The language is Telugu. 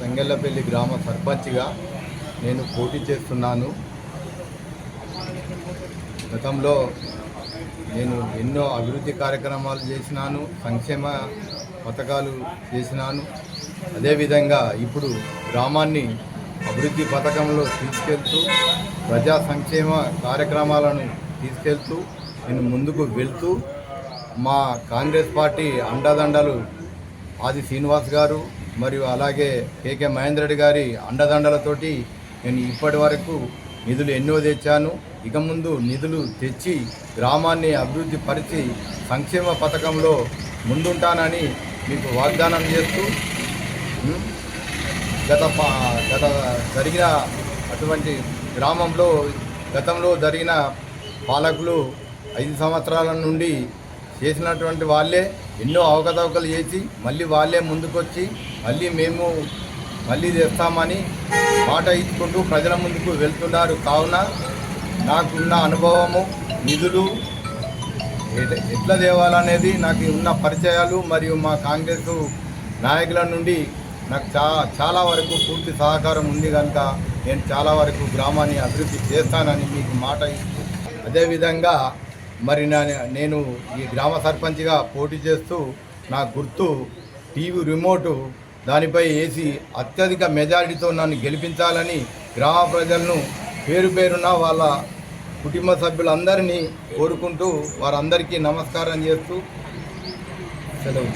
తంగెళ్ళపల్లి గ్రామ సర్పంచ్గా నేను పోటీ చేస్తున్నాను. గతంలో నేను ఎన్నో అభివృద్ధి కార్యక్రమాలు చేసినాను సంక్షేమ పథకాలు చేసినాను. అదేవిధంగా ఇప్పుడు గ్రామాన్ని అభివృద్ధి పథకంలో తీసుకెళ్తూ ప్రజా సంక్షేమ కార్యక్రమాలను తీసుకెళ్తూ నేను ముందుకు వెళ్తూ మా కాంగ్రెస్ పార్టీ అండదండలు ఆది శ్రీనివాస్ గారు మరియు అలాగే కేకే మహేందర్ రెడ్డి గారి అండదండలతోటి నేను ఇప్పటి వరకు నిధులు ఎన్నో తెచ్చాను. ఇక ముందు నిధులు తెచ్చి గ్రామాన్ని అభివృద్ధి పరిచి సంక్షేమ పథకంలో ముందుంటానని మీకు వాగ్దానం చేస్తూ గత గత జరిగిన అటువంటి గ్రామంలో గతంలో జరిగిన పాలకులు ఐదు సంవత్సరాల నుండి చేసినటువంటి వాళ్ళే ఎన్నో అవకతవకలు చేసి మళ్ళీ వాళ్ళే ముందుకొచ్చి మళ్ళీ మేము మళ్ళీ చేస్తామని మాట ఇచ్చుకుంటూ ప్రజల ముందుకు వెళ్తున్నారు. కావున నాకున్న అనుభవము నిధులు ఎట- ఎట్లా తేవాలనేది నాకు ఉన్న పరిచయాలు మరియు మా కాంగ్రెస్ నాయకుల నుండి నాకు చా చాలా వరకు పూర్తి సహకారం ఉంది కనుక నేను చాలా వరకు గ్రామాన్ని అభివృద్ధి చేస్తానని మీకు మాట ఇస్తూ అదేవిధంగా మరి నా నేను ఈ గ్రామ సర్పంచ్గా పోటీ చేస్తూ నా గుర్తు టీవీ రిమోటు దానిపై వేసి అత్యధిక మెజారిటీతో నన్ను గెలిపించాలని గ్రామ ప్రజలను పేరు పేరున వాళ్ళ కుటుంబ సభ్యులందరినీ కోరుకుంటూ వారందరికీ నమస్కారం చేస్తూ సెలవు.